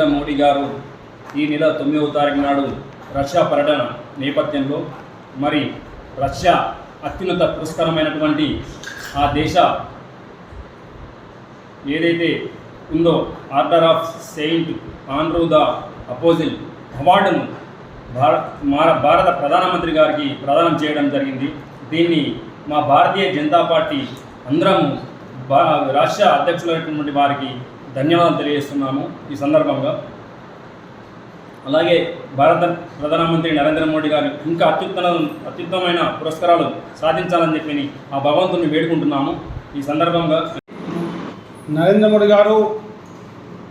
మోడీ గారు ఈ నెల తొమ్మిదవ తారీఖు నాడు రష్యా పర్యటన నేపథ్యంలో మరి రష్యా అత్యున్నత పురస్కారమైనటువంటి ఆ దేశ ఏదైతే ఉందో Order of Saint Andrew the Apostle అవార్డును భారత భారత ప్రధానమంత్రి గారికి ప్రదానం చేయడం జరిగింది. దీన్ని మా భారతీయ జనతా పార్టీ అందరము రాష్ట్ర అధ్యక్షులైనటువంటి వారికి ధన్యవాదాలు తెలియజేస్తున్నాము ఈ సందర్భంగా. అలాగే భారత ప్రధానమంత్రి నరేంద్ర మోడీ గారు ఇంకా అత్యుత్తమ అత్యుత్తమైన పురస్కారాలు సాధించాలని చెప్పి ఆ భగవంతుని వేడుకుంటున్నాము. ఈ సందర్భంగా నరేంద్ర మోడీ గారు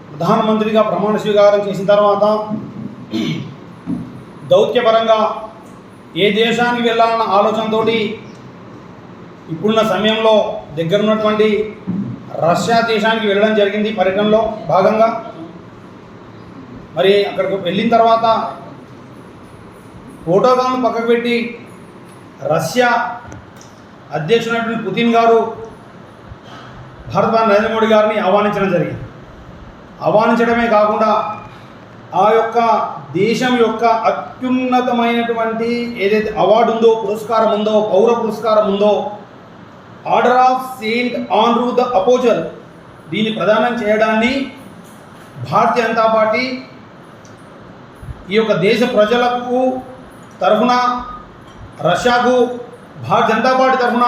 ప్రధానమంత్రిగా ప్రమాణ స్వీకారం చేసిన తర్వాత దౌత్యపరంగా ఏ దేశానికి వెళ్ళాలన్న ఆలోచనతోటి ఇప్పుడున్న సమయంలో దగ్గర ఉన్నటువంటి రష్యా దేశానికి వెళ్ళడం జరిగింది పర్యటనలో భాగంగా. మరి అక్కడికి వెళ్ళిన తర్వాత ఫోటోగాను పక్కకు పెట్టి రష్యా అధ్యక్షుడైనటువంటి పుతిన్ గారు భారత నరేంద్ర మోడీ గారిని ఆహ్వానించడం జరిగింది. ఆహ్వానించడమే కాకుండా ఆ యొక్క దేశం యొక్క అత్యున్నతమైనటువంటి ఏదైతే అవార్డు ఉందో పురస్కారం ఉందో పౌర పురస్కారం ఉందో Order of Saint Andrew the Apostle దీన్ని ప్రదానం చేయడాన్ని భారతీయ జనతా పార్టీ ఈ యొక్క దేశ ప్రజలకు తరఫున రష్యాకు భారత జనతా పార్టీ తరఫున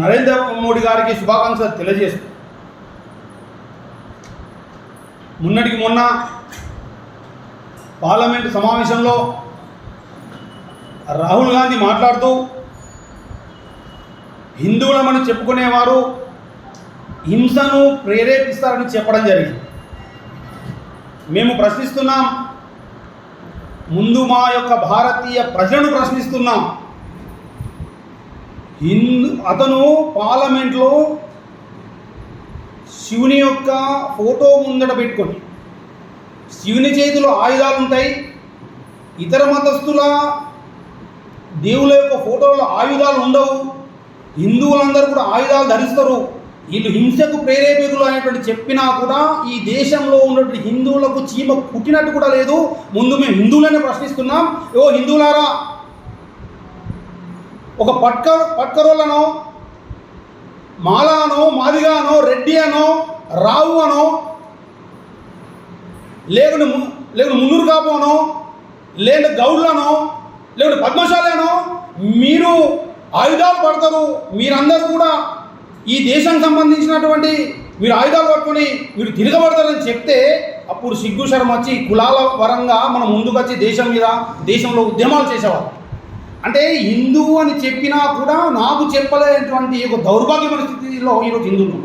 నరేంద్ర మోడీ గారికి శుభాకాంక్షలు తెలియజేస్తుంది మొన్నటికి మొన్న పార్లమెంటు సమావేశంలో రాహుల్ గాంధీ మాట్లాడుతూ హిందువులమని చెప్పుకునేవారు హింసను ప్రేరేపిస్తారని చెప్పడం జరిగింది. మేము ప్రశ్నిస్తున్నాం ముందు మా యొక్క భారతీయ ప్రజలను ప్రశ్నిస్తున్నాం. హిందూ అతను పార్లమెంట్లో శివుని యొక్క ఫోటో ముందట పెట్టుకొని శివుని చేతిలో ఆయుధాలు ఉంటాయి ఇతర మతస్థుల దేవుల యొక్క ఫోటోలో ఆయుధాలు ఉండవు హిందువులందరూ కూడా ఆయుధాలు ధరిస్తారు. వీళ్ళు హింసకు ప్రేరేపికులు అనేటువంటి చెప్పినా కూడా ఈ దేశంలో ఉన్నటువంటి హిందువులకు చీమ పుట్టినట్టు కూడా లేదు. ముందు మేము హిందువులనే ప్రశ్నిస్తున్నాం. ఓ హిందువులారా ఒక పట్క పట్కరోళ్ళనో మాలానో మాదిగానో రెడ్డి అనో రావు అనో లేకుంటే ము లేకుంటే మున్నూరు కాపోనో లేకుంటే గౌడ్లనో లేకుంటే పద్మశాలనో మీరు ఆయుధాలు పడతారు. మీరందరూ కూడా ఈ దేశానికి సంబంధించినటువంటి మీరు ఆయుధాలు పట్టుకొని మీరు తిరగబడతారని చెప్తే అప్పుడు సిగ్గు శర్మ వచ్చి కులాల పరంగా మనం ముందుకొచ్చి దేశం మీద దేశంలో ఉద్యమాలు చేసేవారు అంటే హిందువు అని చెప్పినా కూడా నాకు చెప్పలేనటువంటి ఒక దౌర్భాగ్యమైన స్థితిలో ఈరోజు హిందువులు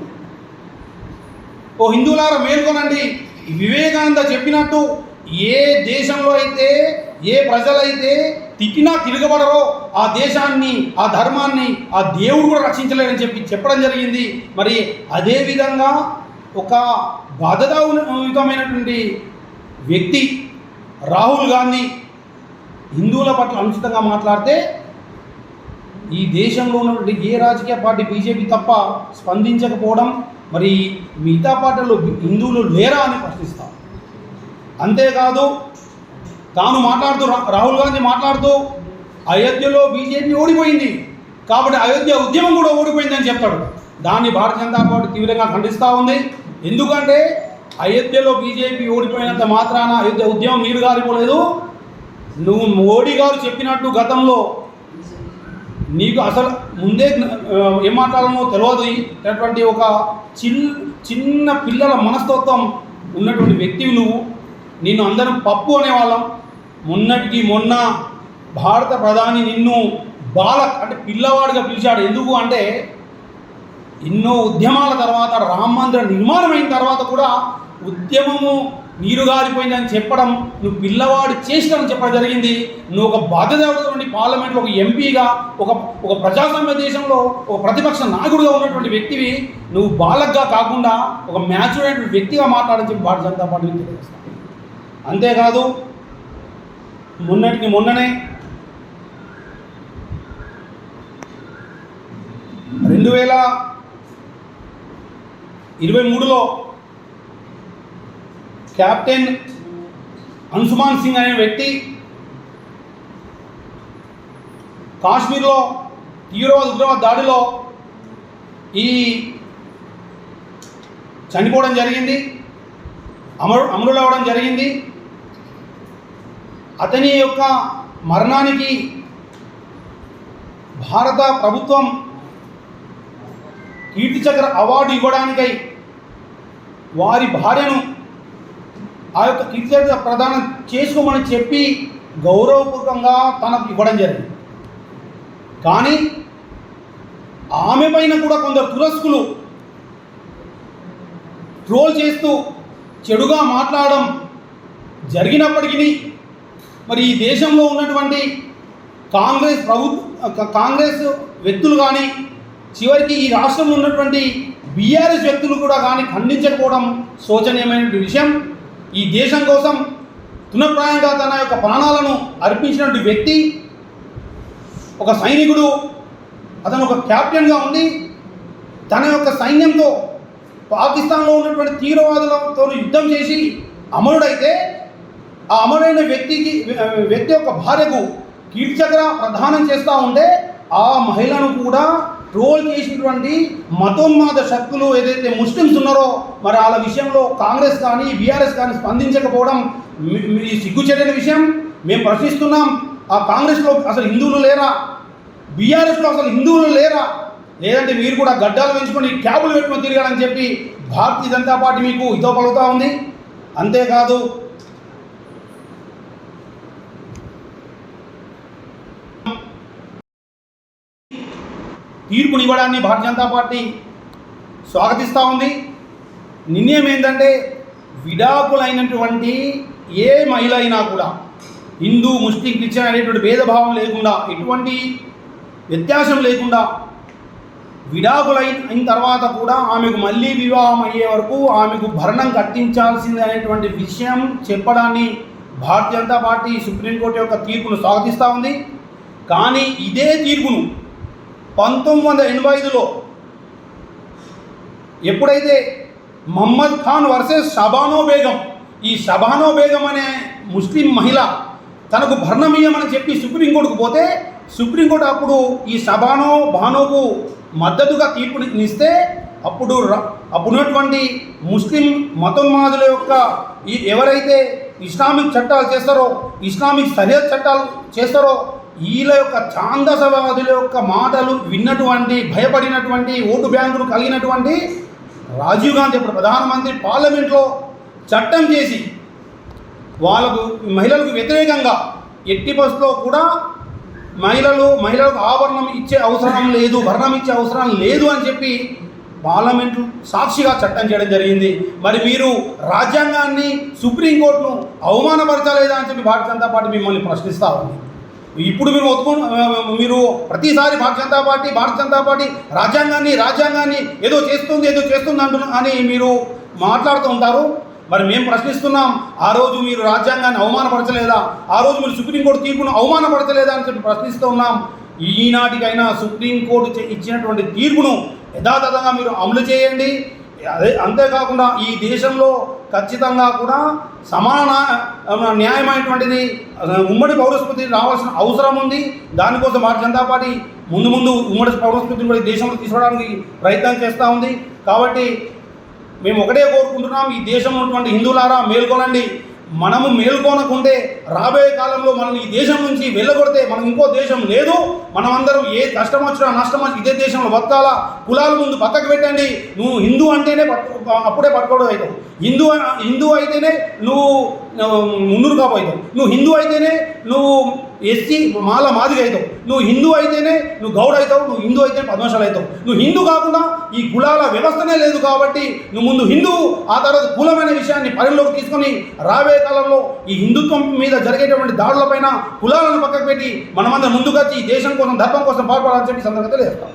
ఓ హిందువులారా మేల్కొనండి. వివేకానంద చెప్పినట్టు ఏ దేశంలో అయితే ఏ ప్రజలైతే తిట్టినా తిరగబడరో ఆ దేశాన్ని ఆ ధర్మాన్ని ఆ దేవుడు కూడా రక్షించలేరని చెప్పి చెప్పడం జరిగింది. మరి అదేవిధంగా ఒక బాధదాయుతమైనటువంటి వ్యక్తి రాహుల్ గాంధీ హిందువుల పట్ల అనుచితంగా మాట్లాడితే ఈ దేశంలో ఉన్నటువంటి ఏ రాజకీయ పార్టీ బీజేపీ తప్ప స్పందించకపోవడం మరి మిగతా పార్టీలో హిందువులు లేరా అని ప్రశ్నిస్తాం. అంతేకాదు తాను మాట్లాడుతూ రాహుల్ గాంధీ మాట్లాడుతూ అయోధ్యలో బీజేపీ ఓడిపోయింది. కాబట్టి అయోధ్య ఉద్యమం కూడా ఓడిపోయిందని చెప్తాడు. దాన్ని భారతీయ జనతా పార్టీ తీవ్రంగా ఖండిస్తూ ఉంది. ఎందుకంటే అయోధ్యలో బీజేపీ ఓడిపోయినంత మాత్రాన అయోధ్య ఉద్యమం నీరు గారిపోలేదు. నువ్వు మోడీ గారు చెప్పినట్టు గతంలో నీకు అసలు ముందే ఏం మాట్లాడాలో తెలియదు అటువంటి ఒక చిన్ చిన్న పిల్లల మనస్తత్వం ఉన్నటువంటి వ్యక్తివి నువ్వు. నిన్ను అందరం పప్పు అనేవాళ్ళం. మొన్నటికి మొన్న భారత ప్రధాని నిన్ను బాలక్ అంటే పిల్లవాడిగా పిలిచాడు. ఎందుకు అంటే ఎన్నో ఉద్యమాల తర్వాత రామ మందిర నిర్మాణం అయిన తర్వాత కూడా ఉద్యమము నీరుగారిపోయిందని చెప్పడం నువ్వు పిల్లవాడు చేసినని చెప్పడం జరిగింది. నువ్వు ఒక బాధ్యత పార్లమెంట్లో ఒక ఎంపీగా ఒక ఒక ప్రజాస్వామ్య దేశంలో ఒక ప్రతిపక్ష నాయకుడిగా ఉన్నటువంటి వ్యక్తివి. నువ్వు బాలక్గా కాకుండా ఒక మ్యాచ్యూర్ వ్యక్తిగా మాట్లాడని చెప్పి భారతీయ జనతా పార్టీ తెలియజేస్తాను. అంతేకాదు మొన్నటికి మొన్ననే రెండు వేల ఇరవై మూడులో కెప్టెన్ అన్సుమాన్ సింగ్ అనే వ్యక్తి కాశ్మీర్లో తీవ్రవాద ఉగ్రవాద దాడిలో ఈ చనిపోవడం జరిగింది అమరు అమరులవ్వడం జరిగింది. అతని యొక్క మరణానికి భారత ప్రభుత్వం కీర్తిచక్ర అవార్డు ఇవ్వడానికై వారి భార్యను ఆ యొక్క కీర్తిచక్ర ప్రదానం చేసుకోమని చెప్పి గౌరవపూర్వకంగా తనకు ఇవ్వడం జరిగింది. కానీ ఆమె పైన కూడా కొందరు తురస్కులు ట్రోల్ చేస్తూ చెడుగా మాట్లాడడం జరిగినప్పటికీ మరి ఈ దేశంలో ఉన్నటువంటి కాంగ్రెస్ ప్రభుత్వ కాంగ్రెస్ వ్యక్తులు కానీ చివరికి ఈ రాష్ట్రంలో ఉన్నటువంటి బీఆర్ఎస్ వ్యక్తులు కూడా కానీ ఖండించకపోవడం శోచనీయమైన విషయం. ఈ దేశం కోసం తునప్రాయంగా తన యొక్క ప్రాణాలను అర్పించినటువంటి వ్యక్తి ఒక సైనికుడు అతను ఒక క్యాప్టెన్గా ఉండి తన యొక్క సైన్యంతో పాకిస్తాన్లో ఉన్నటువంటి తీవ్రవాదులతో యుద్ధం చేసి అమరుడైతే ఆ అమరుడైన వ్యక్తికి వ్యక్తి యొక్క భార్యకు కీర్చక్ర ప్రధానం చేస్తూ ఉంటే ఆ మహిళను కూడా ట్రోల్ చేసినటువంటి మతోన్మాద శక్తులు ఏదైతే ముస్లిమ్స్ ఉన్నారో మరి వాళ్ళ విషయంలో కాంగ్రెస్ కానీ బీఆర్ఎస్ కానీ స్పందించకపోవడం మీ- మీ సిగ్గుచేటైన విషయం. మేము ప్రశ్నిస్తున్నాం ఆ కాంగ్రెస్లో అసలు హిందువులు లేరా? బీఆర్ఎస్లో అసలు హిందువులు లేరా? లేదంటే మీరు కూడా గడ్డాలు పెంచుకొని క్యాబులు పెట్టుకొని తిరగాలని చెప్పి భారతీయ జనతా పార్టీ మీకు హితో పలుకుతూ ఉంది. అంతేకాదు తీర్పునివ్వడాన్ని భారతీయ జనతా పార్టీ స్వాగతిస్తూ ఉంది. నిర్ణయం ఏంటంటే విడాకులైనటువంటి ఏ మహిళ అయినా కూడా హిందూ ముస్లిం క్రిస్టియన్ అనేటువంటి భేదభావం లేకుండా ఎటువంటి వ్యత్యాసం లేకుండా విడాకులైన అయిన తర్వాత కూడా ఆమెకు మళ్ళీ వివాహం అయ్యే వరకు ఆమెకు భరణం కట్టించాల్సింది అనేటువంటి విషయం చెప్పడాన్ని Bharatiya Janata party Supreme Court యొక్క తీర్పును స్వాగతిస్తూ ఉంది. కానీ ఇదే తీర్పును పంతొమ్మిది వందల ఎనభై ఐదులో ఎప్పుడైతే మహమ్మద్ ఖాన్ వర్సెస్ షబానో బేగం ఈ షబానో బేగం అనే ముస్లిం మహిళ తనకు భరణమీయమని చెప్పి సుప్రీంకోర్టుకు పోతే సుప్రీంకోర్టు అప్పుడు ఈ షబానో బానోకు మద్దతుగా తీర్పునిస్తే అప్పుడు అప్పుడున్నటువంటి ముస్లిం మతోన్మాదుల యొక్క ఎవరైతే ఇస్లామిక్ చట్టాలు చేస్తారో ఇస్లామిక్ సరిహద్ చట్టాలు చేస్తారో వీళ్ళ యొక్క ఛాందసవాదుల యొక్క మాటలు విన్నటువంటి భయపడినటువంటి ఓటు బ్యాంకులు కలిగినటువంటి రాజీవ్ గాంధీ ఇప్పుడు ప్రధానమంత్రి పార్లమెంట్లో చట్టం చేసి వాళ్ళకు మహిళలకు వ్యతిరేకంగా ఎట్టి బస్సులో కూడా మహిళలు మహిళలకు ఆభరణం ఇచ్చే అవసరం లేదు భరణం ఇచ్చే అవసరం లేదు అని చెప్పి పార్లమెంటు సాక్షిగా చట్టం చేయడం జరిగింది. మరి మీరు రాజ్యాంగాన్ని సుప్రీంకోర్టును అవమానపరచలేదా అని చెప్పి భారతీయ జనతా పార్టీ మిమ్మల్ని ప్రశ్నిస్తా ఉంది. ఇప్పుడు మీరు ఒప్పుకో మీరు ప్రతిసారి భారతీయ జనతా పార్టీ భారతీయ జనతా పార్టీ రాజ్యాంగాన్ని రాజ్యాంగాన్ని ఏదో చేస్తుంది ఏదో చేస్తుంది అంటున్నా అని మీరు మాట్లాడుతూ ఉంటారు. మరి మేము ప్రశ్నిస్తున్నాం ఆ రోజు మీరు రాజ్యాంగాన్ని అవమానపరచలేదా? ఆ రోజు మీరు సుప్రీంకోర్టు తీర్పును అవమానపరచలేదా అని చెప్పి ప్రశ్నిస్తూ ఉన్నాం. ఈనాటికైనా సుప్రీంకోర్టు ఇచ్చినటువంటి తీర్పును యథాతథంగా మీరు అమలు చేయండి. అదే అంతేకాకుండా ఈ దేశంలో ఖచ్చితంగా కూడా సమాన న్యాయమైనటువంటిది ఉమ్మడి పౌరస్మృతి రావాల్సిన అవసరం ఉంది. దానికోసం భారతీయ జనతా పార్టీ ముందు ముందు ఉమ్మడి పౌరస్మృతిని కూడా దేశంలో తీసుకోవడానికి ప్రయత్నం చేస్తూ ఉంది. కాబట్టి మేము ఒకటే కోరుకుంటున్నాం ఈ దేశంలో ఉన్నటువంటి హిందువులారా మేల్కొనండి. మనము మేల్కొనకుంటే రాబోయే కాలంలో మనం ఈ దేశం నుంచి వెళ్ళగొడితే మనం ఇంకో దేశం లేదు. మనమందరం ఏ కష్టం వచ్చినా నష్టం వచ్చినా ఇదే దేశంలో బతకాలా? కులాల ముందు పక్కకు పెట్టండి నువ్వు హిందూ అంటేనే పట్టు అప్పుడే పట్టుకోవడం అవుతావు. హిందూ హిందూ అయితేనే నువ్వు మున్నురు కాబోతావు నువ్వు హిందూ అయితేనే నువ్వు ఎస్సీ మాల మాదిరి అవుతావు. నువ్వు హిందూ అయితేనే నువ్వు గౌడ అవుతావు నువ్వు హిందూ అయితే పద్మశాలు అవుతావు. నువ్వు హిందూ కాకుండా ఈ కులాల వ్యవస్థనే లేదు కాబట్టి నువ్వు ముందు హిందూ ఆ తర్వాత కులమైన విషయాన్ని పరిలోకి తీసుకొని రాబోయే కాలంలో ఈ హిందుత్వం మీద జరిగేటువంటి దాడులపైన కులాలను పక్కకు పెట్టి మనమందరం ముందుకొచ్చి ఈ దేశం కోసం ధర్మం కోసం పాల్పడాలని చెప్పి సందర్భంగా తెలియజేస్తాం.